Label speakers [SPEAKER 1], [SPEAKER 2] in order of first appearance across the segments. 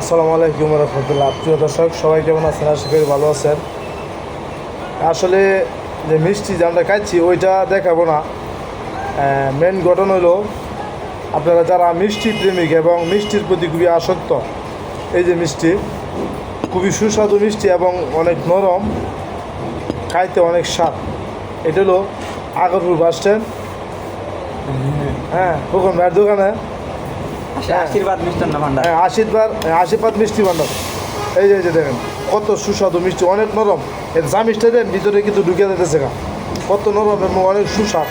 [SPEAKER 1] আসসালামু আলাইকুম রহমতুল্লাহ। প্রিয় দর্শক, সবাই কেমন আছেন? আশা করি ভালো আছেন। আসলে যে মিষ্টি যে আমরা খাচ্ছি ওইটা দেখাবো না। মেন ঘটনা হলো, আপনারা যারা মিষ্টি প্রেমিক এবং মিষ্টির প্রতি খুবই আসক্ত, এই যে মিষ্টি, খুবই সুস্বাদু মিষ্টি এবং অনেক নরম, খাইতে অনেক স্বাদ। এটা হলো আগরপুর বাস স্ট্যান্ড। হ্যাঁ ভাইয়ের দোকানে।
[SPEAKER 2] আশীর্বাদ মিষ্টান্ন ভান্ডার?
[SPEAKER 1] হ্যাঁ আশীর্বাদ আশীর্বাদ মিষ্টি ভান্ডার। এই যে দেখেন, কত সুস্বাদু মিষ্টি, অনেক নরম। এর যা মিষ্টি দেন, ভিতরে কিন্তু ঢুকে যেতেছে গা। কত নরম এবং অনেক সুস্বাদ।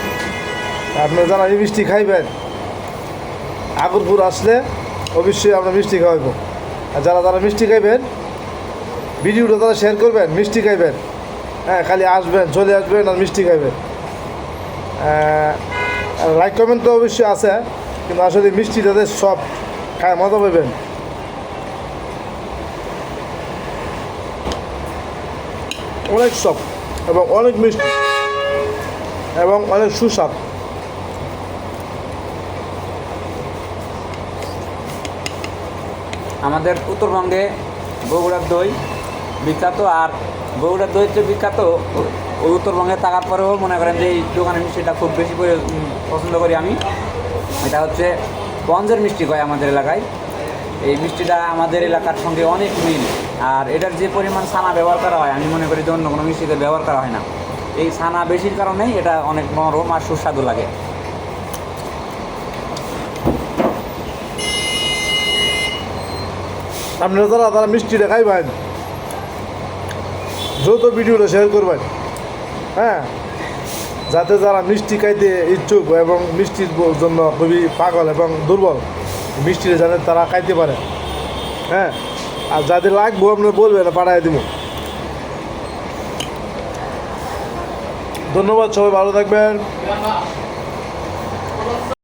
[SPEAKER 1] আপনারা যারা এই মিষ্টি খাইবেন আগরপুর আসলে অবশ্যই আমরা মিষ্টি খাওয়াইব। আর যারা যারা মিষ্টি খাইবেন, ভিডিওটা তারা শেয়ার করবেন, মিষ্টি খাইবেন। হ্যাঁ খালি আসবেন, চলে আসবেন আর মিষ্টি খাইবেন। লাইক কমেন্ট তো অবশ্যই আছে। কিন্তু আসলে মিষ্টি তাদের সব খায়, মজা পাবেন। অনেক সব এবং অনেক মিষ্টি এবং অনেক সুস্বাদ।
[SPEAKER 2] আমাদের উত্তরবঙ্গে বগুড়ার দই বিখ্যাত আর বগুড়ার দই হচ্ছে বিখ্যাত উত্তরবঙ্গে থাকার পরেও মনে করেন যে এই দোকানের মিষ্টিটা খুব বেশি পছন্দ করি আমি। এটা হচ্ছে গঞ্জের মিষ্টি কয় আমাদের এলাকায়। এই মিষ্টিটা আমাদের এলাকার সঙ্গে অনেক মিল। আর এটার যে পরিমাণ ছানা ব্যবহার করা হয়, আমি মনে করি যে অন্য কোনো মিষ্টিতে ব্যবহার করা হয় না। এই ছানা বেশির কারণেই এটা অনেক নরম আর সুস্বাদু লাগে।
[SPEAKER 1] আপনারা যারা তারা মিষ্টিটা খাইবেন, দ্রুত ভিডিওটা শেয়ার করবেন। হ্যাঁ? যাতে যারা মিষ্টি খাইতে ইচ্ছুক এবং মিষ্টির জন্য খুবই পাগল এবং দুর্বল মিষ্টি যাতে তারা খাইতে পারে। হ্যাঁ? আর যাদের লাগবো আপনি বলবেন পাঠাই দিব। ধন্যবাদ, সবাই ভালো থাকবেন।